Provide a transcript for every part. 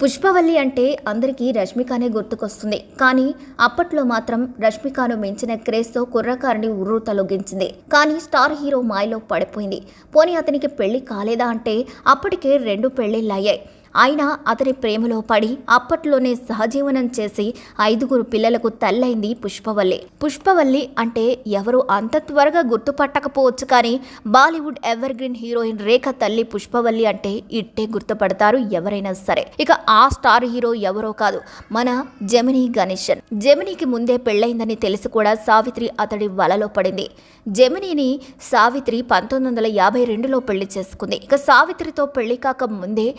పుష్పవల్లి అంటే అందరికీ రష్మికనే గుర్తుకొస్తుంది. కానీ అప్పట్లో మాత్రం రష్మికను మించిన క్రేజ్తో కుర్రకారుని ఉర్రు తొలగించింది. కానీ స్టార్ హీరో మాయలో పడిపోయింది. పోనీ అతనికి పెళ్ళి కాలేదా అంటే అప్పటికే రెండు పెళ్ళిళ్ళయ్యాయి ఆయన అతని ప్రేమలో పడి అప్పట్లోనే సహజీవనం చేసి ఐదుగురు పిల్లలకు తల్లైంది పుష్పవల్లి. పుష్పవల్లి అంటే ఎవరు అంత త్వరగా గుర్తుపట్టకపోవచ్చు కానీ Bollywood evergreen heroine Rekha తల్లి పుష్పవల్లి అంటే ఇట్టే గుర్తుపడతారు ఎవరైనా సరే. ఇక ఆ స్టార్ హీరో ఎవరో కాదు మన జమినీ గణేశన్. జమినీకి ముందే పెళ్ళైందని తెలిసి కూడా సావిత్రి అతడి వలలో పడింది. జమినీని సావిత్రి పంతొమ్మిది వందల యాభై రెండులో పెళ్ళి చేసుకుంది. ఇక సావిత్రితో పెళ్ళి కాక ముందే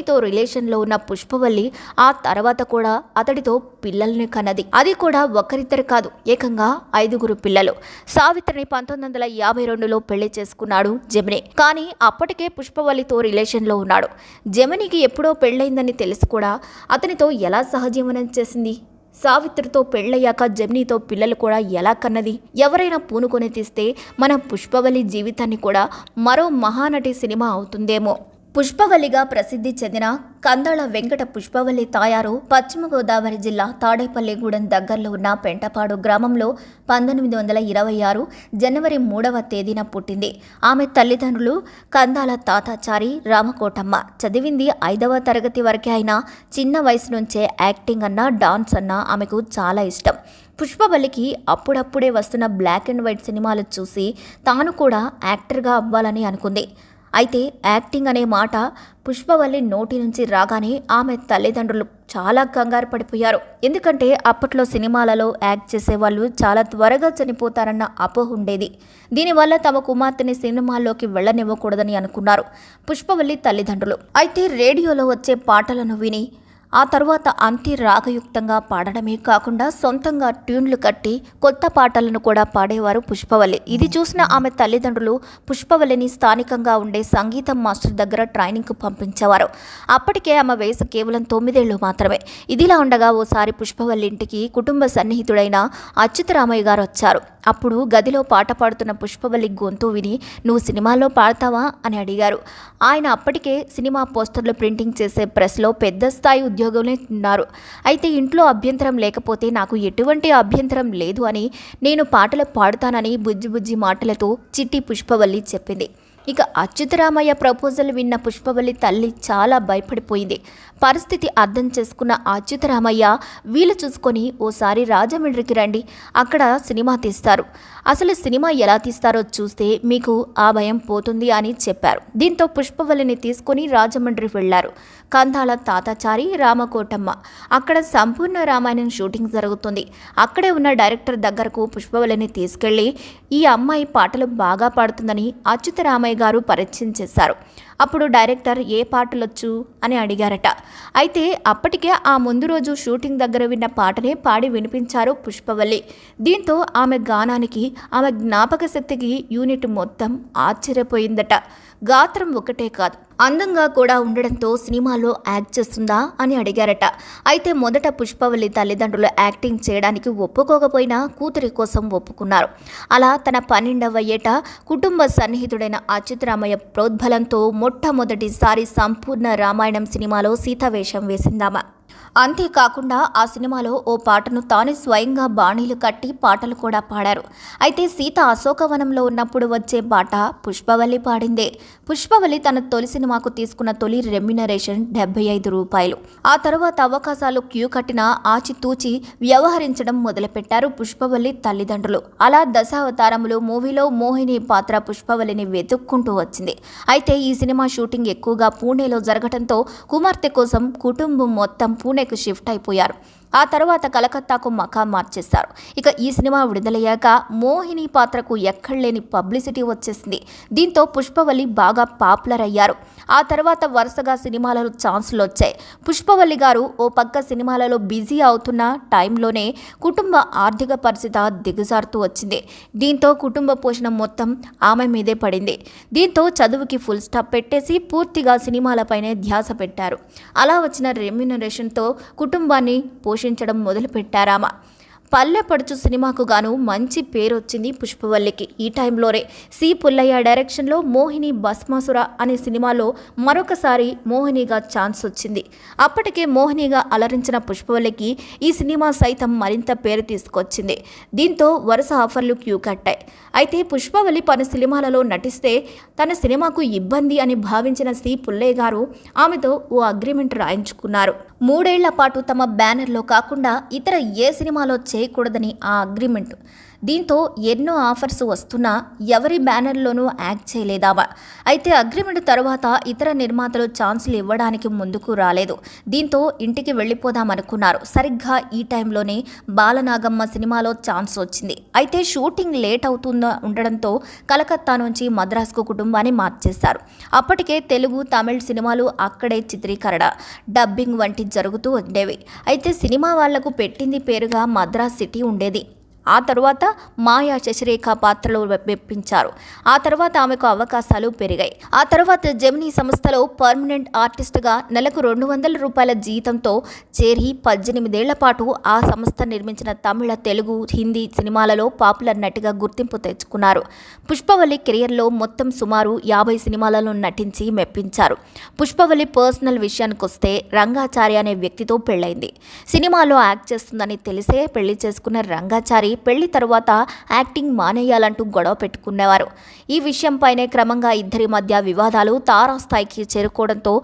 జమినీతో రిలేషన్లో ఉన్న పుష్పవల్లి ఆ తర్వాత కూడా అతడితో పిల్లల్ని కన్నది. అది కూడా ఒకరిద్దరు కాదు ఏకంగా ఐదుగురు పిల్లలు. సావిత్రిని పంతొమ్మిది వందల యాభై రెండులో పెళ్ళి చేసుకున్నాడు జమిని. కానీ అప్పటికే పుష్పవల్లితో రిలేషన్లో ఉన్నాడు. జమినికి ఎప్పుడో పెళ్ళైందని తెలిసి కూడా అతనితో ఎలా సహజీవనం చేసింది? సావిత్రితో పెళ్ళయ్యాక జమ్నీతో పిల్లలు కూడా ఎలా కన్నది? ఎవరైనా పూనుకొని తీస్తే మన పుష్పవల్లి జీవితాన్ని కూడా మరో మహానటి సినిమా అవుతుందేమో. పుష్పవల్లిగా ప్రసిద్ధి చెందిన కందాళ వెంకట పుష్పవల్లి తాయారు పశ్చిమ గోదావరి జిల్లా తాడేపల్లిగూడెం దగ్గరలో ఉన్న పెంటపాడు గ్రామంలో పంతొమ్మిది వందల ఇరవై ఆరు జనవరి మూడవ తేదీన పుట్టింది. ఆమె తల్లిదండ్రులు కందాల తాతాచారి రామకోటమ్మ. చదివింది ఐదవ తరగతి వరకే అయినా చిన్న వయసు నుంచే యాక్టింగ్ అన్నా డాన్స్ అన్నా ఆమెకు చాలా ఇష్టం. పుష్పవల్లికి అప్పుడప్పుడే వస్తున్న బ్లాక్ అండ్ వైట్ సినిమాలు చూసి తాను కూడా యాక్టర్గా అవ్వాలని అనుకుంది. అయితే యాక్టింగ్ అనే మాట పుష్పవల్లి నోటి నుంచి రాగానే ఆమె తల్లిదండ్రులు చాలా కంగారు పడిపోయారు. ఎందుకంటే అప్పట్లో సినిమాలలో యాక్ట్ చేసేవాళ్ళు చాలా త్వరగా చనిపోతారన్న అపోహ ఉండేది. దీనివల్ల తమ కుమార్తెని సినిమాల్లోకి వెళ్ళనివ్వకూడదని అనుకున్నారు పుష్పవల్లి తల్లిదండ్రులు. అయితే రేడియోలో వచ్చే పాటలను విని ఆ తర్వాత అంతి రాగయుక్తంగా పాడడమే కాకుండా సొంతంగా ట్యూన్లు కట్టి కొత్త పాటలను కూడా పాడేవారు పుష్పవల్లి. ఇది చూసిన ఆమె తల్లిదండ్రులు పుష్పవల్లిని స్థానికంగా ఉండే సంగీతం మాస్టర్ దగ్గర ట్రైనింగ్కు పంపించేవారు. అప్పటికే ఆమె వయసు కేవలం తొమ్మిదేళ్ళు మాత్రమే. ఇదిలా ఉండగా ఓసారి పుష్పవల్లి ఇంటికి కుటుంబ సన్నిహితుడైన అచ్యుతరామయ్య గారు వచ్చారు. అప్పుడు గదిలో పాట పాడుతున్న పుష్పవల్లి గొంతు విని నువ్వు సినిమాలో పాడతావా? అని అడిగారు. ఆయన అప్పటికే సినిమా పోస్టర్లు ప్రింటింగ్ చేసే ప్రెస్లో పెద్ద స్థాయి ఉద్యోగంలో ఉన్నారు. అయితే ఇంట్లో అభ్యంతరం లేకపోతే నాకు ఎటువంటి అభ్యంతరం లేదు అని నేను పాటలు పాడుతానని బుజ్జి బుజ్జి మాటలతో చిట్టి పుష్పవల్లి చెప్పింది. ఇక అచ్యుతరామయ్య ప్రపోజల్ విన్న పుష్పవల్లి తల్లి చాలా భయపడిపోయింది. పరిస్థితి అర్థం చేసుకున్న అచ్యుతరామయ్య వీలు చూసుకొని ఓసారి రాజమండ్రికి రండి అక్కడ సినిమా తీస్తారు. అసలు సినిమా ఎలా తీస్తారో చూస్తే మీకు ఆ భయం పోతుంది అని చెప్పారు. దీంతో పుష్పవల్లిని తీసుకొని రాజమండ్రి వెళ్ళారు. కందాల తాతాచారి రామకోటమ్మ. అక్కడ సంపూర్ణ రామాయణం షూటింగ్ జరుగుతుంది. అక్కడే ఉన్న డైరెక్టర్ దగ్గరకు పుష్పవల్లిని తీసుకెళ్ళి ఈ అమ్మాయి పాటలు బాగా పాడుతుందని అచ్యుతరామయ్య గారు పరిచయం చేశారు. అప్పుడు డైరెక్టర్ ఏ పాటలొచ్చు అని అడిగారట. అయితే అప్పటికే ఆ ముందు రోజు షూటింగ్ దగ్గర విన్న పాటనే పాడి వినిపించారు పుష్పవల్లి. దీంతో ఆమె గానానికి ఆమె జ్ఞాపక శక్తికి యూనిట్ మొత్తం ఆశ్చర్యపోయిందట. గాత్రం ఒకటే కాదు అందంగా కూడా ఉండడంతో సినిమాలో యాక్ట్ చేస్తుందా అని అడిగారట. అయితే మొదట పుష్పవల్లి తల్లిదండ్రులు యాక్టింగ్ చేయడానికి ఒప్పుకోకపోయినా కూతురి కోసం ఒప్పుకున్నారు. అలా తన పన్నెండవ ఏట కుటుంబ సన్నిహితుడైన అచ్యుతరామయ్య ప్రోద్బలంతో మొట్టమొదటిసారి సంపూర్ణ రామాయణం సినిమాలో సీతావేషం వేసిందామా. అంతేకాకుండా ఆ సినిమాలో ఓ పాటను తానే స్వయంగా బాణీలు కట్టి పాటలు కూడా పాడారు. అయితే సీత అశోకవనంలో ఉన్నప్పుడు వచ్చే పాట పుష్పవల్లి పాడిందే. పుష్పవల్లి తన తొలి సినిమాకు తీసుకున్న తొలి రెమ్యునరేషన్ డెబ్బై ఐదు రూపాయలు. ఆ తర్వాత అవకాశాలు క్యూ కట్టిన ఆచితూచి వ్యవహరించడం మొదలుపెట్టారు పుష్పవల్లి తల్లిదండ్రులు. అలా దశావతారములు మూవీలో మోహిని పాత్ర పుష్పవల్లిని వెతుక్కుంటూ వచ్చింది. అయితే ఈ సినిమా షూటింగ్ ఎక్కువగా పూణేలో జరగడంతో కుమార్తె కోసం కుటుంబం మొత్తం పూణేకు షిఫ్ట్ అయిపోయారు. ఆ తర్వాత కలకత్తాకు మకా మార్చేశారు. ఇక ఈ సినిమా విడుదలయ్యాక మోహిని పాత్రకు ఎక్కడలేని పబ్లిసిటీ వచ్చేసింది. దీంతో పుష్పవల్లి బాగా పాపులర్ అయ్యారు. ఆ తర్వాత వరుసగా సినిమాలలో ఛాన్సులు వచ్చాయి. పుష్పవల్లి గారు ఓ పక్క సినిమాలలో బిజీ అవుతున్న టైంలోనే కుటుంబ ఆర్థిక పరిస్థితి దిగజారుతూ వచ్చింది. దీంతో కుటుంబ పోషణ మొత్తం ఆమె మీదే పడింది. దీంతో చదువుకి ఫుల్ స్టాప్ పెట్టేసి పూర్తిగా సినిమాలపైనే ధ్యాస పెట్టారు. అలా వచ్చిన రెమ్యునరేషన్తో కుటుంబాన్ని పోషించడం మొదలుపెట్టారామ. పల్లెపడుచు సినిమాకు గాను మంచి పేరు వచ్చింది పుష్పవల్లికి. ఈ టైంలోనే సి. పుల్లయ్య డైరెక్షన్లో మోహిని భస్మాసుర అనే సినిమాలో మరొకసారి మోహినిగా ఛాన్స్ వచ్చింది. అప్పటికే మోహినిగా అలరించిన పుష్పవల్లికి ఈ సినిమా సైతం మరింత పేరు తీసుకొచ్చింది. దీంతో వరుస ఆఫర్లు క్యూ కట్టాయి. అయితే పుష్పవల్లి పలు సినిమాలలో నటిస్తే తన సినిమాకు ఇబ్బంది అని భావించిన సి. పుల్లయ్య గారు ఆమెతో ఓ అగ్రిమెంట్ రాయించుకున్నారు. మూడేళ్ళ పాటు తమ బ్యానర్లో కాకుండా ఇతర ఏ సినిమాలో చేయకూడదని ఆ అగ్రిమెంట్. దీంతో ఎన్నో ఆఫర్స్ వస్తున్నా ఎవరి బ్యానర్లోనూ యాక్ట్ చేయలేదావా. అయితే అగ్రిమెంట్ తర్వాత ఇతర నిర్మాతలు ఛాన్సులు ఇవ్వడానికి ముందుకు రాలేదు. దీంతో ఇంటికి వెళ్ళిపోదామనుకున్నారు. సరిగ్గా ఈ టైంలోనే బాలనాగమ్మ సినిమాలో ఛాన్స్ వచ్చింది. అయితే షూటింగ్ లేట్ అవుతుందో ఉండడంతో కలకత్తా నుంచి మద్రాసుకు కుటుంబాన్ని మార్చేశారు. అప్పటికే తెలుగు తమిళ్ సినిమాలు అక్కడే చిత్రీకరణ డబ్బింగ్ వంటి జరుగుతూ ఉండేవి. అయితే సినిమా వాళ్ళకు పెట్టింది పేరుగా మద్రాస్ సిటీ ఉండేది. ఆ తరువాత మాయా శశిరేఖ పాత్రలో మెప్పించారు. ఆ తర్వాత ఆమెకు అవకాశాలు పెరిగాయి. ఆ తర్వాత జెమినీ సంస్థలో పర్మనెంట్ ఆర్టిస్ట్గా నెలకు రెండు వందల రూపాయల జీతంతో చేరి పద్దెనిమిదేళ్ళ పాటు ఆ సంస్థ నిర్మించిన తమిళ తెలుగు హిందీ సినిమాలలో పాపులర్ నటిగా గుర్తింపు తెచ్చుకున్నారు. పుష్పవల్లి కెరియర్లో మొత్తం సుమారు యాభై సినిమాలలో నటించి మెప్పించారు. పుష్పవల్లి పర్సనల్ విషయానికి వస్తే రంగాచారి అనే వ్యక్తితో పెళ్ళైంది. సినిమాలో యాక్ట్ చేస్తుందని తెలిసే పెళ్ళి చేసుకున్న రంగాచారి పెళ్ళి తరువాత యాక్టింగ్ మానేయాలంటూ గొడవ పెట్టుకునేవారు. ఈ విషయంపైనే క్రమంగా ఇద్దరి మధ్య వివాదాలు తారాస్థాయికి చేరుకోవడంతో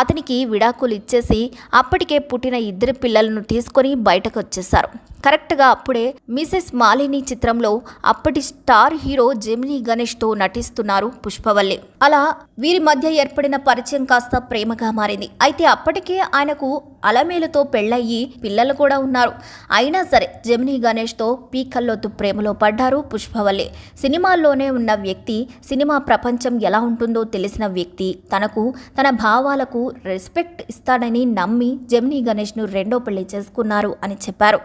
అతనికి విడాకులు ఇచ్చేసి అప్పటికే పుట్టిన ఇద్దరు పిల్లలను తీసుకొని బయటకు వచ్చేశారు కరెక్ట్గా అప్పుడే మిసెస్ మాలిని చిత్రంలో అప్పటి స్టార్ హీరో జెమినీ గణేష్తో నటిస్తున్నారు పుష్పవల్లి. అలా వీరి మధ్య ఏర్పడిన పరిచయం కాస్త ప్రేమగా మారింది. అయితే అప్పటికే ఆయనకు అలమేలుతో పెళ్ళయ్యి పిల్లలు కూడా ఉన్నారు. అయినా సరే జెమినీ గణేష్తో పీకల్లోతు ప్రేమలో పడ్డారు పుష్పవల్లి. సినిమాల్లోనే ఉన్న వ్యక్తి సినిమా ప్రపంచం ఎలా ఉంటుందో తెలిసిన వ్యక్తి తనకు తన భావాలకు రెస్పెక్ట్ ఇస్తాడని నమ్మి జెమినీ గణేష్ను రెండో పెళ్ళి చేసుకున్నారు అని చెప్పారు.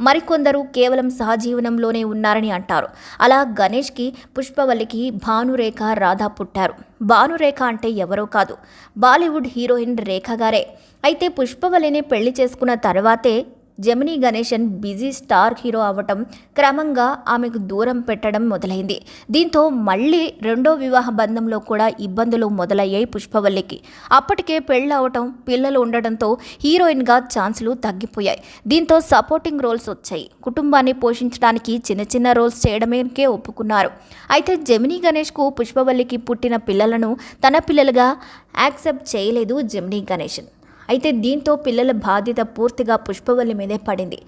మరికొందరు కేవలం సహజీవనంలోనే ఉన్నారని అంటారు. అలా గణేష్కి పుష్పవల్లికి భానురేఖ రాధా పుట్టారు. భానురేఖ అంటే ఎవరో కాదు. బాలీవుడ్ హీరోయిన్ రేఖ గారే. అయితే పుష్పవల్లిని పెళ్ళి చేసుకున్న తర్వాతే Gemini Ganesan busy star hero అవ్వటం క్రమంగా ఆమెకు దూరం పెట్టడం మొదలైంది. దీంతో మళ్ళీ రెండో వివాహ బంధంలో కూడా ఇబ్బందులు మొదలయ్యాయి పుష్పవల్లికి. అప్పటికే పెళ్ళి అవటం పిల్లలు ఉండడంతో హీరోయిన్గా ఛాన్సులు తగ్గిపోయాయి. దీంతో సపోర్టింగ్ రోల్స్ వచ్చాయి. కుటుంబాన్ని పోషించడానికి చిన్న చిన్న రోల్స్ చేయడమేకే ఒప్పుకున్నారు. అయితే జమినీ గణేష్కు పుష్పవల్లికి పుట్టిన పిల్లలను తన పిల్లలుగా యాక్సెప్ట్ చేయలేదు జమినీ గణేశన్. అయితే దీంతో పిల్లల బాధ్యత పూర్తిగా పుష్పవల్లి మీదే పడింది.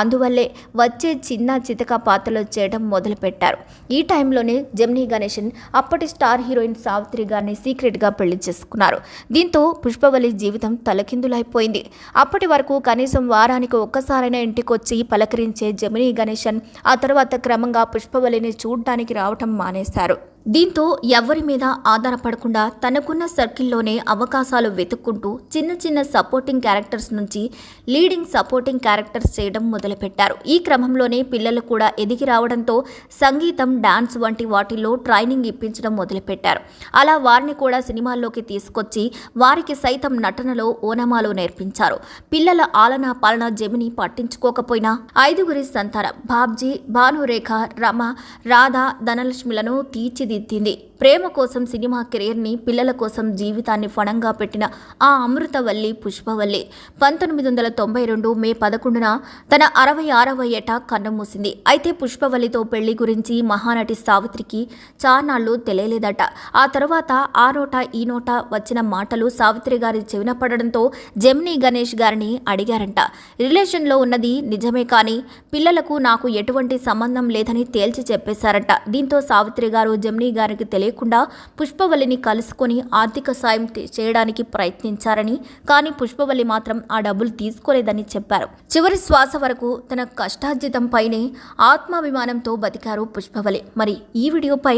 అందువల్లే వచ్చే చిన్న చితక పాత్రలు చేయడం మొదలుపెట్టారు. ఈ టైంలోనే జమినీ గణేషన్ అప్పటి స్టార్ హీరోయిన్ సావిత్రి గారిని సీక్రెట్గా పెళ్ళి చేసుకున్నారు. దీంతో పుష్పవల్లి జీవితం తలకిందులైపోయింది. అప్పటి వరకు కనీసం వారానికి ఒక్కసారైనా ఇంటికొచ్చి పలకరించే జమినీ గణేషన్ ఆ తర్వాత క్రమంగా పుష్పవల్లిని చూడ్డానికి రావటం మానేశారు. దీంతో ఎవరి మీద ఆధారపడకుండా తనకున్న సర్కిల్లోనే అవకాశాలు వెతుక్కుంటూ చిన్న చిన్న సపోర్టింగ్ క్యారెక్టర్స్ నుంచి లీడింగ్ సపోర్టింగ్ క్యారెక్టర్స్ చేయడం మొదలుపెట్టారు. ఈ క్రమంలోనే పిల్లలు కూడా ఎదిగి రావడంతో సంగీతం డాన్స్ వంటి వాటిల్లో ట్రైనింగ్ ఇప్పించడం మొదలుపెట్టారు. అలా వారిని కూడా సినిమాల్లోకి తీసుకొచ్చి వారికి సైతం నటనలో ఓనమాలు నేర్పించారు. పిల్లల ఆలనా పాలన జమిని పట్టించుకోకపోయినా ఐదుగురి సంతానం. బాబ్జీ భానురేఖ రమ రాధ ధనలక్ష్మిలను తీర్చిది తీర్చిదిద్దింది ప్రేమ కోసం సినిమా కెరీర్ని పిల్లల కోసం జీవితాన్ని ఫణంగా పెట్టిన ఆ అమృతవల్లి పుష్పవల్లి పంతొమ్మిది వందల తొంభై రెండు మే పదకొండున తన అరవై ఆరవ ఏట కన్నుమూసింది అయితే పుష్పవల్లితో పెళ్ళి గురించి మహానటి సావిత్రికి చానాళ్ళు తెలియలేదట. ఆ తర్వాత ఆ నోట ఈ నోట వచ్చిన మాటలు సావిత్రి గారి చెవిన పడడంతో జెమినీ గణేష్ గారిని అడిగారంట. రిలేషన్లో ఉన్నది నిజమే కానీ పిల్లలకు నాకు ఎటువంటి సంబంధం లేదని తేల్చి చెప్పేశారట. దీంతో సావిత్రి గారు జెమినీ గారికి తెలియకుండా పుష్పవల్లిని కలుసుకొని ఆర్థిక సాయం చేయడానికి ప్రయత్నించారని కానీ పుష్పవల్లి మాత్రం ఆ డబ్బులు తీసుకోలేదని చెప్పారు. చివరి శ్వాస వరకు తన కష్టార్జితంపైనే ఆత్మాభిమానంతో బతికారు పుష్పవల్లి. మరి ఈ వీడియోపై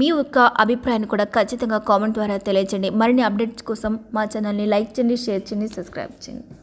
మీ యొక్క అభిప్రాయాన్ని కూడా ఖచ్చితంగా కామెంట్ ద్వారా తెలియజేయండి. మరిన్ని అప్డేట్స్ కోసం మా ఛానల్ని లైక్ చేయండి షేర్ చేయండి సబ్స్క్రైబ్ చేయండి.